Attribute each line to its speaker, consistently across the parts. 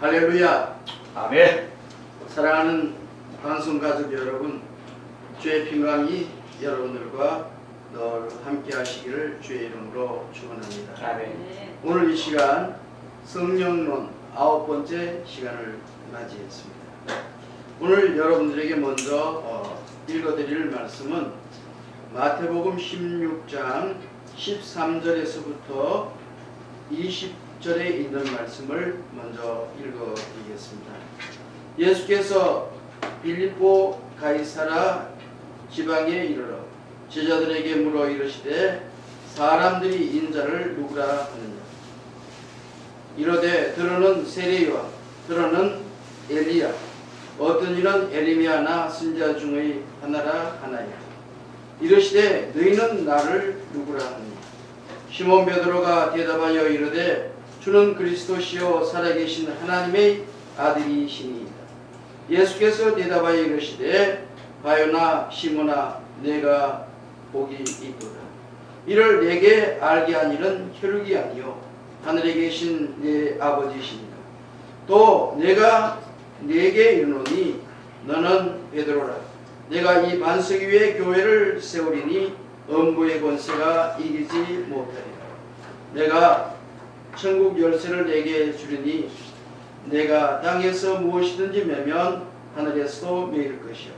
Speaker 1: 할렐루야.
Speaker 2: 아멘.
Speaker 1: 사랑하는 방송 가족 여러분, 주의 평강이 여러분들과 늘 함께 하시기를 주의 이름으로 축원합니다.
Speaker 2: 아멘.
Speaker 1: 오늘 이 시간 성령론 아홉 번째 시간을 맞이했습니다. 오늘 여러분들에게 먼저 어, 읽어드릴 말씀은 마태복음 16장 13절에서부터 20 절에 있는 말씀을 먼저 읽어 드리겠습니다. 예수께서 빌립보 가이사라 지방에 이르러 제자들에게 물어 이르시되 사람들이 인자를 누구라 하느냐? 이르되 들어는 세례요한 들어는 엘리야. 어떤 이는 에리미야나 선자 중의 하나라 하나야. 이르시되 너희는 나를 누구라 하느냐? 시몬 베드로가 대답하여 이르되 주는 그리스도시요 살아계신 하나님의 아들이시니이다. 예수께서 대답하여 이르시되 바요나 시몬아 내가 복이 있도다. 이를 내게 알게 한 일은 혈육이 아니요 하늘에 계신 내 아버지시니라 또 내가 네게 이르노니 너는 베드로라. 내가 이 반석 위에 교회를 세우리니 음부의 권세가 이기지 못하리라. 내가 천국 열쇠를 내게 주리니 내가 땅에서 무엇이든지 매면 하늘에서도 매일 것이요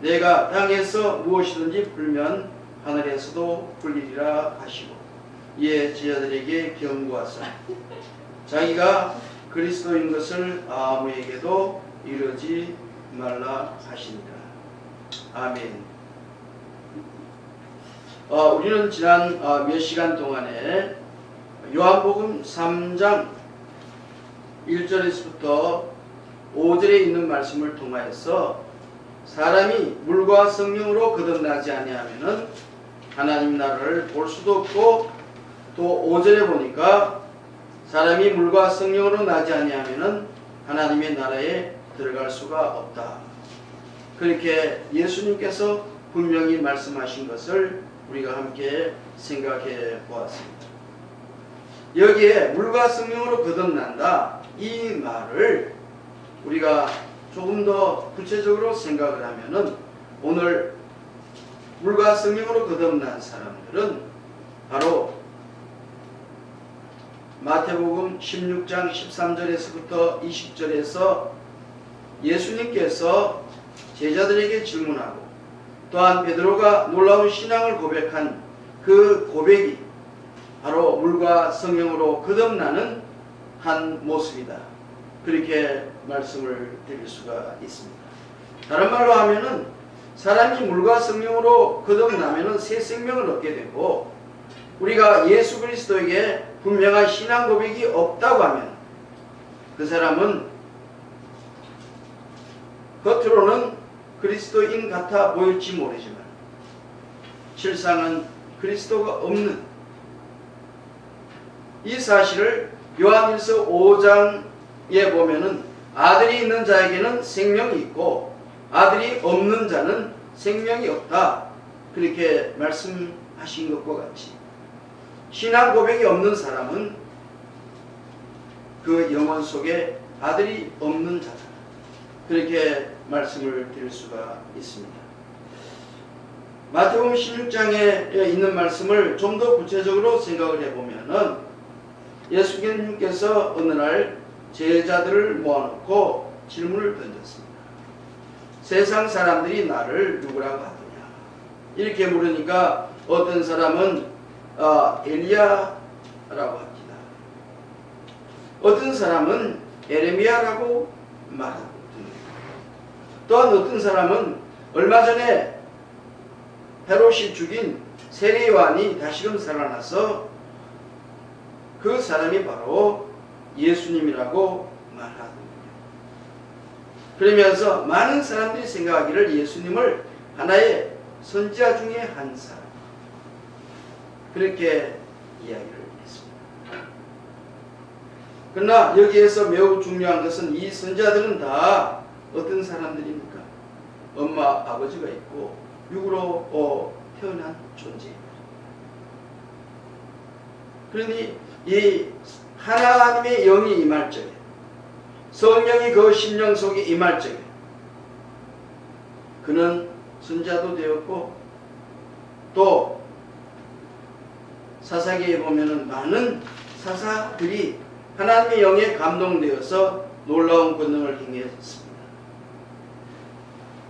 Speaker 1: 내가 땅에서 무엇이든지 풀면 하늘에서도 풀리리라 하시고 이에 제자들에게 경고하사 자기가 그리스도인 것을 아무에게도 이르지 말라 하시니라 아멘. 어, 우리는 지난 어, 몇 시간 동안에 요한복음 3장 1절에서부터 5절에 있는 말씀을 통하여서 사람이 물과 성령으로 거듭나지 아니하면은 하나님 나라를 볼 수도 없고 또 5절에 보니까 사람이 물과 성령으로 나지 아니하면은 하나님의 나라에 들어갈 수가 없다. 그렇게 예수님께서 분명히 말씀하신 것을 우리가 함께 생각해 보았습니다. 여기에 물과 성령으로 거듭난다. 이 말을 우리가 조금 더 구체적으로 생각을 하면은 오늘 물과 성령으로 거듭난 사람들은 바로 마태복음 16장 13절에서부터 20절에서 예수님께서 제자들에게 질문하고 또한 베드로가 놀라운 신앙을 고백한 그 고백이 바로 물과 성령으로 거듭나는 한 모습이다. 그렇게 말씀을 드릴 수가 있습니다. 다른 말로 하면은 사람이 물과 성령으로 거듭나면은 새 생명을 얻게 되고 우리가 예수 그리스도에게 분명한 신앙 고백이 없다고 하면 그 사람은 겉으로는 그리스도인 같아 보일지 모르지만 실상은 그리스도가 없는 이 사실을 요한일서 5장에 보면은 아들이 있는 자에게는 생명이 있고 아들이 없는 자는 생명이 없다. 그렇게 말씀하신 것과 같이 신앙 고백이 없는 사람은 그 영혼 속에 아들이 없는 자다. 그렇게 말씀을 드릴 수가 있습니다. 마태복음 16장에 있는 말씀을 좀 더 구체적으로 생각을 해보면은 예수님께서 어느 날 제자들을 모아놓고 질문을 던졌습니다. 세상 사람들이 나를 누구라고 하느냐? 이렇게 물으니까 어떤 사람은 어, 엘리야라고 합니다. 어떤 사람은 에레미야라고 말하고 또한 어떤 사람은 얼마 전에 헤롯이 죽인 세례요한이 다시금 살아나서 그 사람이 바로 예수님이라고 말하거든요. 그러면서 많은 사람들이 생각하기를 예수님을 하나의 선지자 중에 한 사람 그렇게 이야기를 했습니다. 그러나 여기에서 매우 중요한 것은 이 선지자들은 다 어떤 사람들입니까? 엄마, 아버지가 있고 육으로 어, 태어난 존재입니다. 그러니 이 하나님의 영이 임할 적에 성령이 그 심령 속에 임할 적에 그는 순자도 되었고 또 사사기에 보면은 많은 사사들이 하나님의 영에 감동되어서 놀라운 권능을 행했습니다.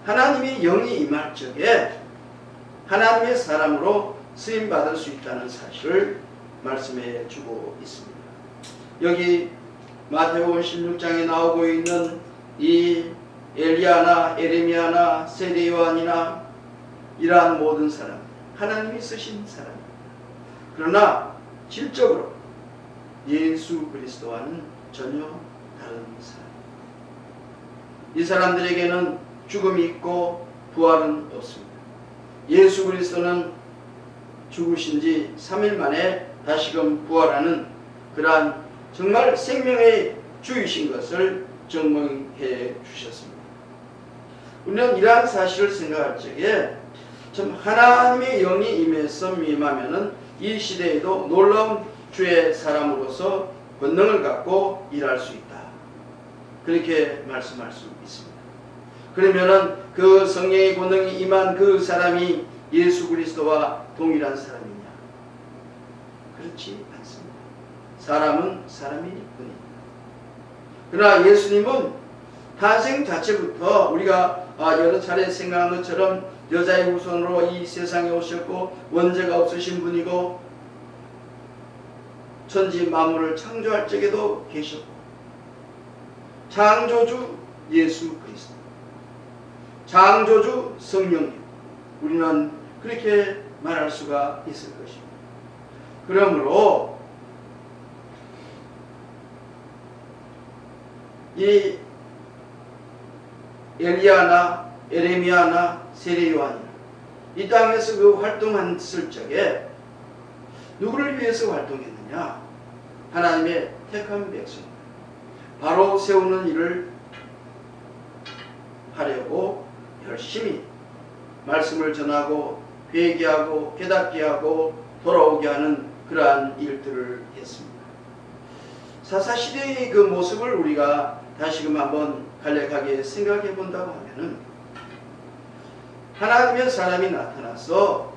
Speaker 1: 하나님의 영이 임할 적에 하나님의 사람으로 쓰임 받을 수 있다는 사실을 말씀해 주고 있습니다. 여기 마태복음 16장에 나오고 있는 이 엘리야나 에레미야나 세례요한이나 이러한 모든 사람 하나님이 쓰신 사람 그러나 질적으로 예수 그리스도와는 전혀 다른 사람 이 사람들에게는 죽음이 있고 부활은 없습니다. 예수 그리스도는 죽으신 지 3일 만에 다시금 부활하는 그러한 정말 생명의 주이신 것을 증명해 주셨습니다. 우리는 이러한 사실을 생각할 적에 참 하나님의 영이 임해서 임하면은 이 시대에도 놀라운 주의 사람으로서 권능을 갖고 일할 수 있다. 그렇게 말씀할 수 있습니다. 그러면은 그 성령의 권능이 임한 그 사람이 예수 그리스도와 동일한 사람이냐? 그렇지 않습니다. 사람은 뿐입니다. 그러나 예수님은 탄생 자체부터 우리가 아, 여러 차례 생각한 것처럼 여자의 후손으로 이 세상에 오셨고 원죄가 없으신 분이고 천지 만물을 창조할 적에도 계셨고 창조주 예수 그리스도 창조주 성령님 우리는 그렇게 말할 수가 있을 것입니다. 그러므로 이 엘리야나 에레미야나 세례요한 이 땅에서 그 활동했을 적에 누구를 위해서 활동했느냐? 하나님의 택한 백성 바로 세우는 일을 하려고 열심히 말씀을 전하고 회개하고 깨닫게 하고 돌아오게 하는 그러한 일들을 했습니다. 사사 시대의 그 모습을 우리가 다시금 한번 간략하게 생각해 본다고 하면은 하나님의 사람이 나타나서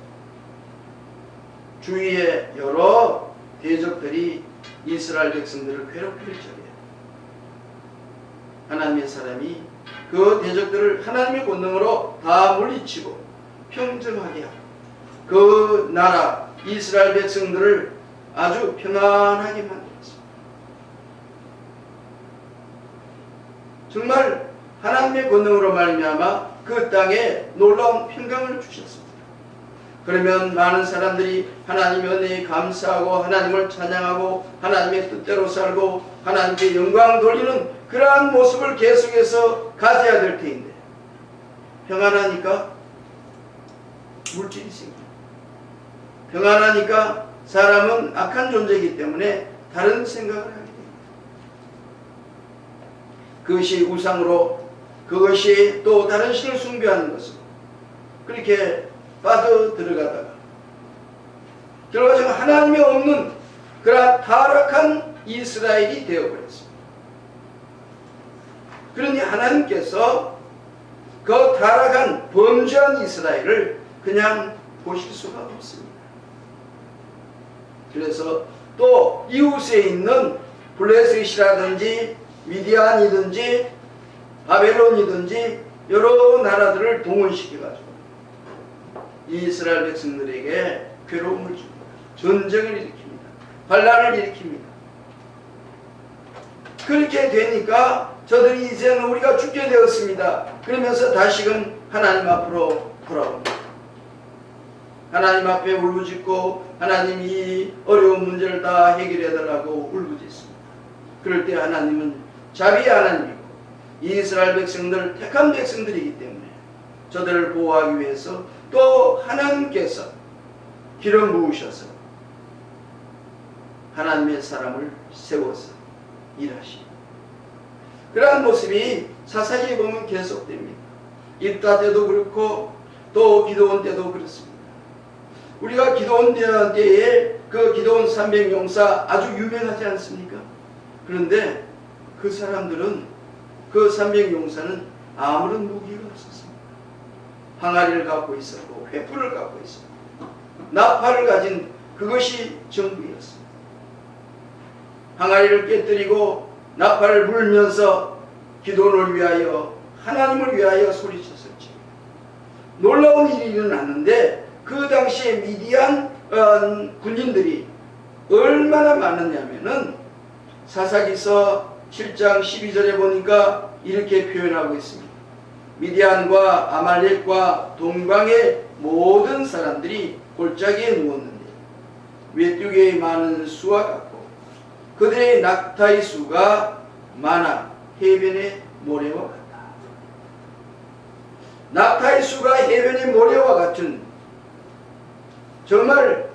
Speaker 1: 주위에 여러 대적들이 이스라엘 백성들을 괴롭힐 적에 하나님의 사람이 그 대적들을 하나님의 권능으로 다 물리치고 평정하게 하고 그 나라 이스라엘 백성들을 아주 평안하게 만들었습니다. 정말 하나님의 권능으로 말미암아 그 땅에 놀라운 평강을 주셨습니다. 그러면 많은 사람들이 하나님의 은혜에 감사하고 하나님을 찬양하고 하나님의 뜻대로 살고 하나님께 영광 돌리는 그러한 모습을 계속해서 가져야 될 테인데 평안하니까 물질이 생깁니다. 평안하니까 사람은 악한 존재이기 때문에 다른 생각을 하게 됩니다. 그것이 우상으로 그것이 또 다른 신을 숭배하는 것으로 그렇게 빠져 들어가다가 결과적으로 하나님이 없는 그러한 타락한 이스라엘이 되어버렸습니다. 그러니 하나님께서 그 타락한 범죄한 이스라엘을 그냥 보실 수가 없습니다. 그래서 또 이웃에 있는 블레셋이라든지 미디안이든지 바벨론이든지 여러 나라들을 동원시켜가지고 이스라엘 백성들에게 괴로움을 줍니다. 전쟁을 일으킵니다. 반란을 일으킵니다. 그렇게 되니까 저들이 이제는 우리가 죽게 되었습니다. 그러면서 다시금 하나님 앞으로 돌아옵니다. 하나님 앞에 울부짖고 하나님 이 어려운 문제를 다 해결해 달라고 울부짖습니다. 그럴 때 하나님은 자비의 하나님이고 이스라엘 백성들 택한 백성들이기 때문에 저들을 보호하기 위해서 또 하나님께서 기름 부으셔서 하나님의 사람을 세워서 일하십니다. 그러한 모습이 사사기에 보면 계속됩니다. 입다 때도 그렇고 또 기도원 때도 그렇습니다. 우리가 기도원 때에 그 기도원 300용사 아주 유명하지 않습니까? 그런데 그 사람들은 그 300용사는 아무런 무기가 없었습니다. 항아리를 갖고 있었고 횃불을 갖고 있었고 나팔을 가진 그것이 전부였습니다. 항아리를 깨뜨리고 나팔을 불면서 기도를 위하여 하나님을 위하여 소리쳤었지. 놀라운 일이 일어났는데 그 당시에 미디안 어, 군인들이 얼마나 많았냐면은 사사기서 7장 12절에 보니까 이렇게 표현하고 있습니다. 미디안과 아말렉과 동방의 모든 사람들이 골짜기에 누웠는데 외뚝의 많은 수와 같고 그들의 낙타의 수가 많아 해변의 모래와 같다. 낙타의 수가 해변의 모래와 같은 정말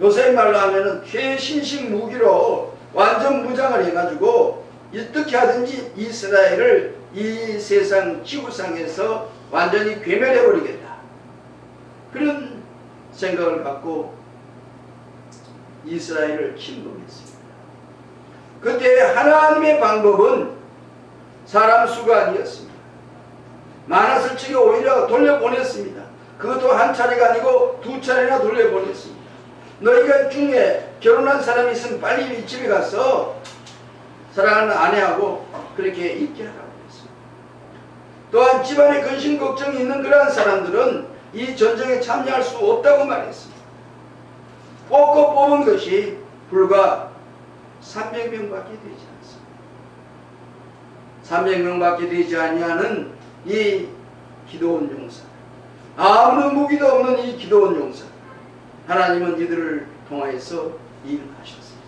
Speaker 1: 요새 말로 하면은 최신식 무기로 완전 무장을 해가지고 어떻게 하든지 이스라엘을 이 세상 지구상에서 완전히 괴멸해버리겠다. 그런 생각을 갖고 이스라엘을 침공했습니다. 그때 하나님의 방법은 사람 수가 아니었습니다. 많았을 적에 오히려 돌려보냈습니다. 그것도 한 차례가 아니고 두 차례나 돌려보냈습니다. 너희가 중에 결혼한 사람이 있으면 빨리 이 집에 가서 사랑하는 아내하고 그렇게 있게 하라고 했습니다. 또한 집안에 근심 걱정이 있는 그러한 사람들은 이 전쟁에 참여할 수 없다고 말했습니다. 뽑고 뽑은 것이 불과 300명밖에 되지 않습니다. 300명밖에 되지 아니하는 이 기도원 용사 아무런 무기도 없는 이 기도원 용사 하나님은 이들을 통하여서 일을 하셨습니다.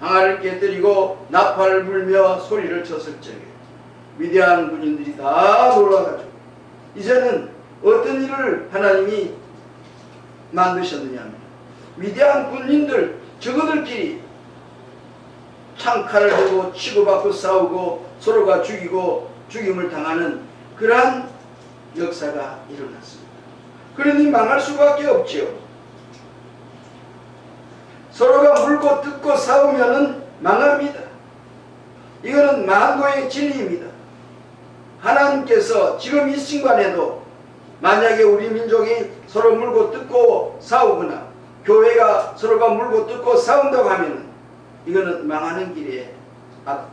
Speaker 1: 항아를 깨뜨리고 나팔을 불며 소리를 쳤을 적에 위대한 군인들이 다 놀라가지고 이제는 어떤 일을 하나님이 만드셨느냐 하면 위대한 군인들 저그들끼리 창칼을 들고 치고받고 싸우고 서로가 죽이고 죽임을 당하는 그러한 역사가 일어났습니다. 그러니 망할 수밖에 없지요. 서로가 물고 뜯고 싸우면은 망합니다. 이거는 만고의 진리입니다. 하나님께서 지금 이 순간에도 만약에 우리 민족이 서로 물고 뜯고 싸우거나 교회가 서로가 물고 뜯고 싸운다고 하면은 이거는 망하는 길에 앞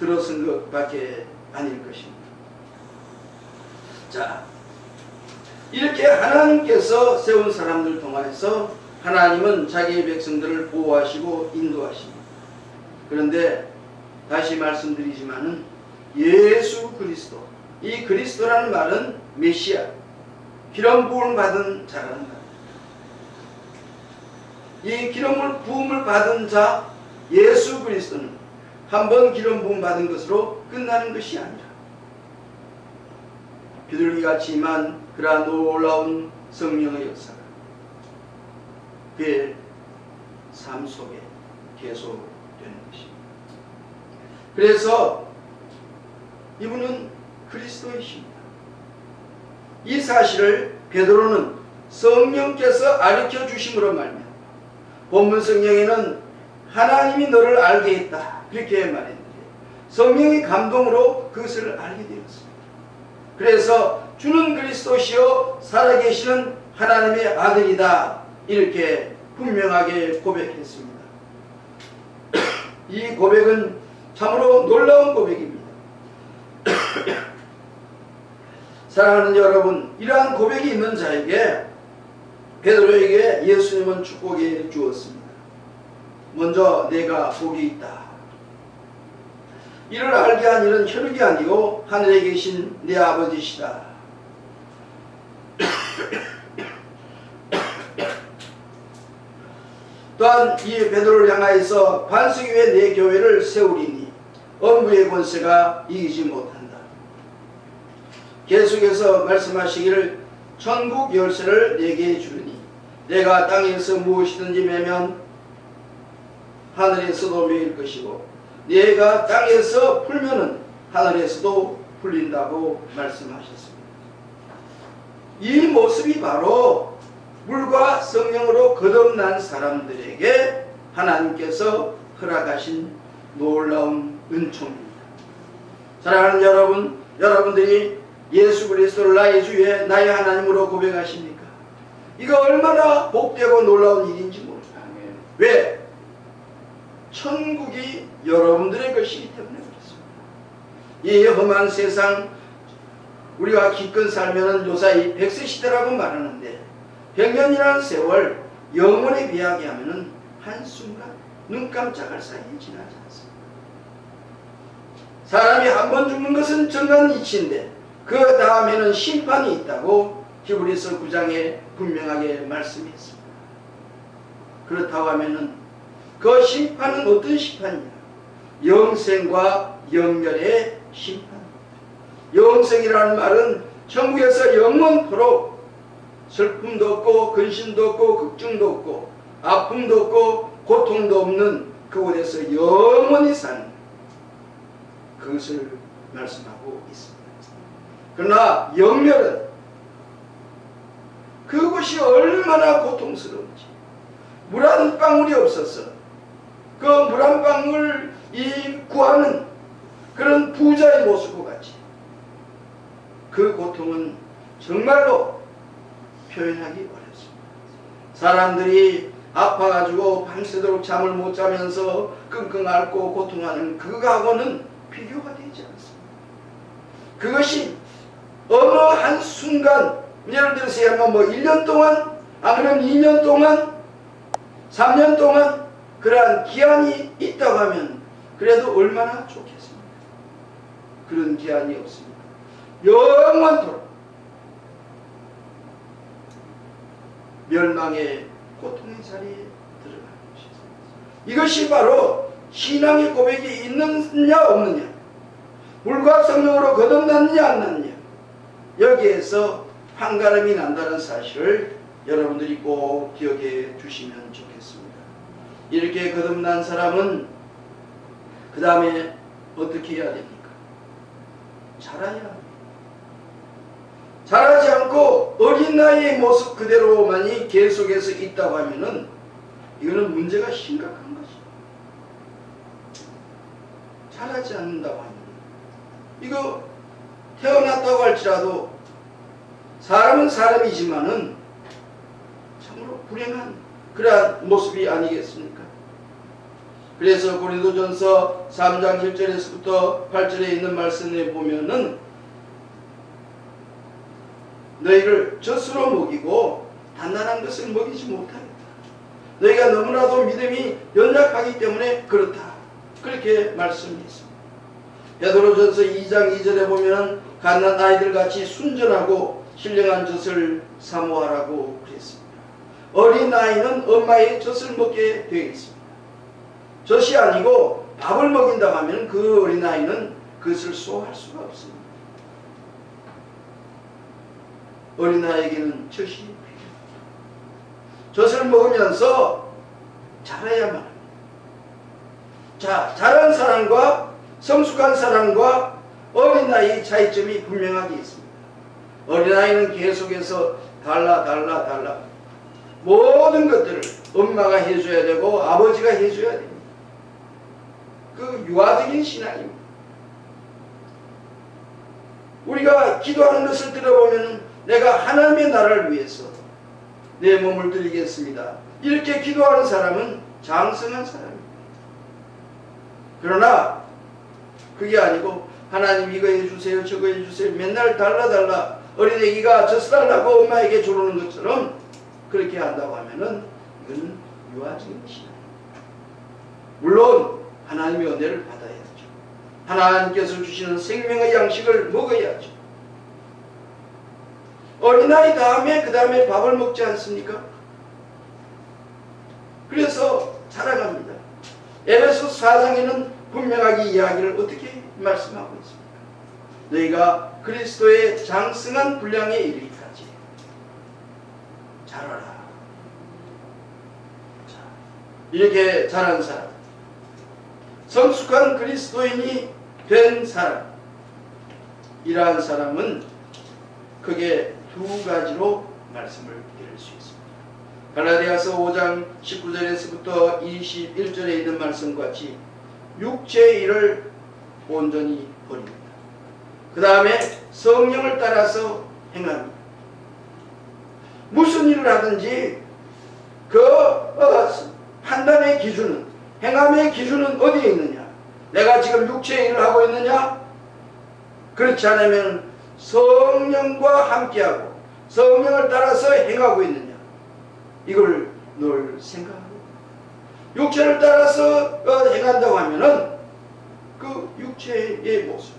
Speaker 1: 들어선 것밖에 아닐 것입니다. 자, 이렇게 하나님께서 세운 사람들 통하여서 하나님은 자기의 백성들을 보호하시고 인도하십니다. 그런데 다시 말씀드리지만은 예수 그리스도 이 그리스도라는 말은 메시아 기름 부음을 받은 자라는 말입니다. 이 기름을 부음을 받은 자 예수 그리스도는 한 번 기름 부음 받은 것으로 끝나는 것이 아니라 비둘기 같이 임한 그러한 놀라운 성령의 역사가 그의 삶 속에 계속되는 것입니다. 그래서 이분은 그리스도이십니다. 이 사실을 베드로는 성령께서 가르쳐 주심으로 말미암아 본문 성령에는 하나님이 너를 알게 했다 이렇게 말했는데 성령의 감동으로 그것을 알게 되었습니다. 그래서 주는 그리스도시요 살아계시는 하나님의 아들이다 이렇게 분명하게 고백했습니다. 이 고백은 참으로 놀라운 고백입니다. 사랑하는 여러분, 이러한 고백이 있는 자에게 베드로에게 예수님은 축복을 주었습니다. 먼저 내가 복이 있다. 이를 알게 한 이는 혈육이 아니고 하늘에 계신 내 아버지시다. 또한 이 베드로를 향하여서 반석 위에 내 교회를 세우리니 엄부의 권세가 이기지 못한다. 계속해서 말씀하시기를 천국 열쇠를 내게 주리니 내가 땅에서 무엇이든지 매면 하늘에서도 매일 것이고 내가 땅에서 풀면은 하늘에서도 풀린다고 말씀하셨습니다. 이 모습이 바로 물과 성령으로 거듭난 사람들에게 하나님께서 허락하신 놀라운 은총입니다. 사랑하는 여러분, 여러분들이 예수 그리스도를 나의 주에 나의 하나님으로 고백하십니까? 이거 얼마나 복되고 놀라운 일인지 모릅니다. 왜? 천국이 여러분들의 것이기 때문에 그렇습니다. 이 험한 세상 우리가 기껏 살면은 요사이 백세 시대라고 말하는데 백년이라는 세월 영원에 비하게 하면은 한순간 눈 깜짝할 사이에 지나지 않습니다. 사람이 한 번 죽는 것은 정한 이치인데 그 다음에는 심판이 있다고 히브리서 9장에 분명하게 말씀했습니다. 그렇다고 하면은 그 심판은 어떤 심판이냐? 영생과 영멸의 심판. 영생이라는 말은 천국에서 영원토록 슬픔도 없고 근심도 없고 걱정도 없고 아픔도 없고 고통도 없는 그곳에서 영원히 사는 그것을 말씀하고 있습니다. 그러나 영멸은 그것이 얼마나 고통스러운지 물 한 방울이 없어서 그 물 한 방울 이 구하는 그런 부자의 모습과 같이 그 고통은 정말로 표현하기 어렵습니다. 사람들이 아파가지고 밤새도록 잠을 못 자면서 끙끙 앓고 고통하는 그거하고는 비교가 되지 않습니다. 그것이 어느 한 순간 예를 들어서 뭐 1년 동안 아니면 2년 동안 3년 동안 그러한 기한이 있다고 하면 그래도 얼마나 좋겠습니까? 그런 기한이 없습니다. 영원토록 멸망의 고통의 자리에 들어가는 것입니다. 이것이 바로 신앙의 고백이 있느냐 없느냐 물과 성령으로 거듭났느냐 안 났느냐 여기에서 판가름이 난다는 사실을 여러분들이 꼭 기억해 주시면 좋겠습니다. 이렇게 거듭난 사람은 그 다음에 어떻게 해야 됩니까? 자라야. 자라지 않고 어린 나이의 모습 그대로만이 계속해서 있다고 하면은 이거는 문제가 심각한 것이죠. 자라지 않는다고 하면 이거 태어났다고 할지라도 사람은 사람이지만은 참으로 불행한 그러한 모습이 아니겠습니까? 그래서 고린도전서 3장 1절에서부터 8절에 있는 말씀에 보면은 너희를 젖으로 먹이고 단단한 것을 먹이지 못하겠다. 너희가 너무나도 믿음이 연약하기 때문에 그렇다. 그렇게 말씀했습니다. 베드로전서 2장 2절에 보면 갓난 아이들 같이 순전하고 신령한 젖을 사모하라고 그랬습니다. 어린 아이는 엄마의 젖을 먹게 되어 있습니다. 젖이 아니고 밥을 먹인다고 하면 그 어린 아이는 그것을 소화할 수가 없습니다. 어린아이에게는 젖이 필요합니다. 젖을 먹으면서 자라야만. 자, 자란 사람과 성숙한 사람과 어린아이의 차이점이 분명하게 있습니다. 어린아이는 계속해서 달라 달라 달라 모든 것들을 엄마가 해줘야 되고 아버지가 해줘야 됩니다. 그 유아적인 신앙입니다. 우리가 기도하는 것을 들어보면 내가 하나님의 나라를 위해서 내 몸을 드리겠습니다. 이렇게 기도하는 사람은 장성한 사람입니다. 그러나 그게 아니고 하나님 이거 해주세요 저거 해주세요 맨날 달라달라 어린애기가 젖 달라고 엄마에게 조르는 것처럼 그렇게 한다고 하면은 이거는 유아적인 신앙입니다. 물론 하나님의 은혜를 받아야죠. 하나님께서 주시는 생명의 양식을 먹어야죠. 어린아이 다음에 그 다음에 밥을 먹지 않습니까? 그래서 자라갑니다. 에베소 4장에는 분명하게 이야기를 어떻게 말씀하고 있습니까? 너희가 그리스도의 장승한 분량에 이르기까지 자라라. 자, 이렇게 자란 사람, 성숙한 그리스도인이 된 사람, 이러한 사람은 크게 두 가지로 말씀을 드릴 수 있습니다. 갈라디아서 5장 19절에서부터 21절에 있는 말씀 같이 육체의 일을 온전히 버립니다. 그 다음에 성령을 따라서 행합니다. 무슨 일을 하든지 그 어, 판단의 기준은 행함의 기준은 어디에 있느냐? 내가 지금 육체의 일을 하고 있느냐? 그렇지 않으면 성령과 함께하고 성령을 따라서 행하고 있느냐? 이걸 늘 생각하고 육체를 따라서 어, 행한다고 하면은 그 육체의 모습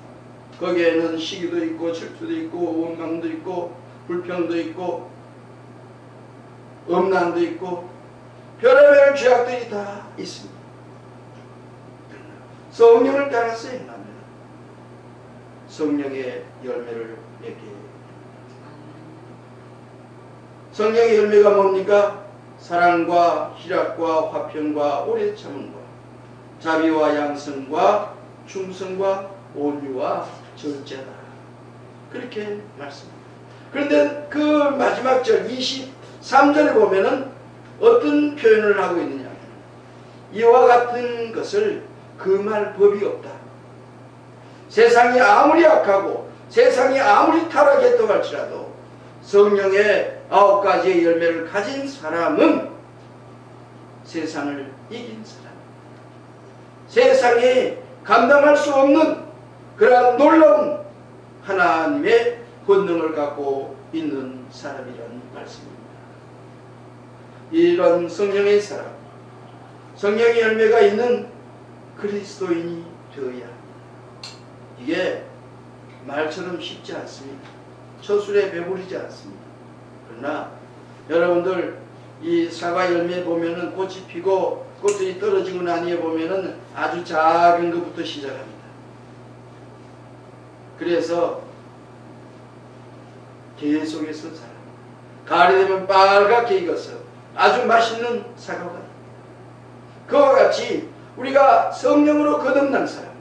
Speaker 1: 거기에는 시기도 있고 질투도 있고 원망도 있고 불평도 있고 음란도 있고 별의별 죄악들이 다 있습니다. 성령을 따라서 행하면 성령의 열매를 맺게. 성령의 열매가 뭡니까? 사랑과 희락과 화평과 오래 참음과 자비와 양성과 충성과 온유와 절제다. 그렇게 말씀합니다. 그런데 그 마지막 절 23절에 보면은 어떤 표현을 하고 있느냐? 이와 같은 것을 금할 법이 없다. 세상이 아무리 악하고 세상이 아무리 타락했다고 할지라도 성령의 아홉 가지의 열매를 가진 사람은 세상을 이긴 사람. 세상에 감당할 수 없는 그러한 놀라운 하나님의 권능을 갖고 있는 사람이라는 말씀입니다. 이런 성령의 사람, 성령의 열매가 있는 그리스도인이 되어야. 이게 말처럼 쉽지 않습니다. 처술에 배부르지 않습니다. 그러나 여러분들 이 사과 열매 보면은 꽃이 피고 꽃들이 떨어지고 나니에 보면은 아주 작은 것부터 시작합니다. 그래서 계속해서 자라. 가을이 되면 빨갛게 익어서 아주 맛있는 사과가. 그와 같이 우리가 성령으로 거듭난 사람,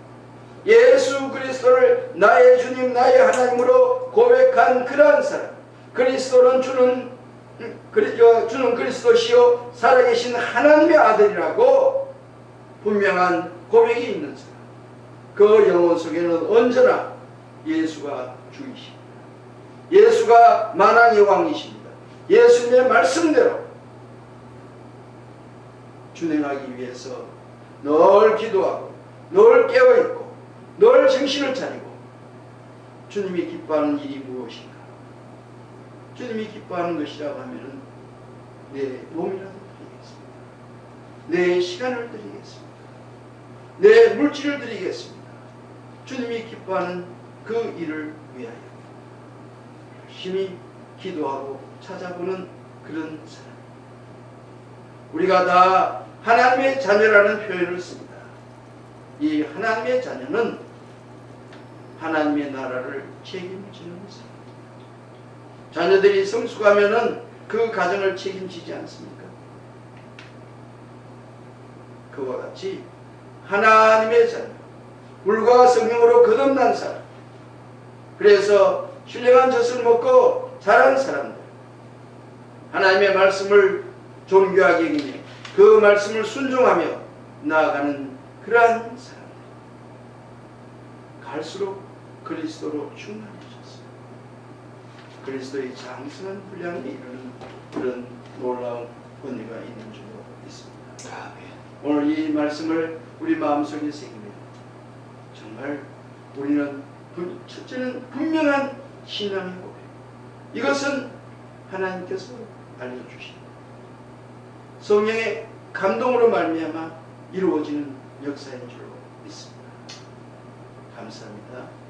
Speaker 1: 예수 그리스도를 나의 주님, 나의 하나님으로 고백한 그러한 사람, 그리스도는 주는 그리- 어, 주는 그리스도시요 살아계신 하나님의 아들이라고 분명한 고백이 있는 사람. 그 영혼 속에는 언제나 예수가 주이십니다. 예수가 만왕의 왕이십니다. 예수님의 말씀대로 준행하기 위해서 늘 기도하고 늘 깨어있고 늘 정신을 차리고 주님이 기뻐하는 일이 무엇인가 주님이 기뻐하는 것이라고 하면은 내 몸이라도 드리겠습니다. 내 시간을 드리겠습니다. 내 물질을 드리겠습니다. 주님이 기뻐하는 그 일을 위하여 열심히 기도하고 찾아보는 그런 사람. 우리가 다 하나님의 자녀라는 표현을 씁니다. 이 하나님의 자녀는 하나님의 나라를 책임지는 사람. 자녀들이 성숙하면은 그 가정을 책임지지 않습니까? 그와 같이 하나님의 자녀, 물과 성령으로 거듭난 사람, 그래서 신령한 젖을 먹고 자란 사람들, 하나님의 말씀을 존귀하게 여기며 그 말씀을 순종하며 나아가는 그러한 사람들, 갈수록 그리스도로 충만해졌어요. 그리스도의 장성한 분량에 이르는 그런 놀라운 권위가 있는 줄로 믿습니다. 오늘 이 말씀을 우리 마음속에 새기며 정말 우리는 분- 첫째는 분명한 신앙의 고백. 이것은 하나님께서 알려주신 성령의 감동으로 말미암아 이루어지는 역사인 줄로 믿습니다. 감사합니다.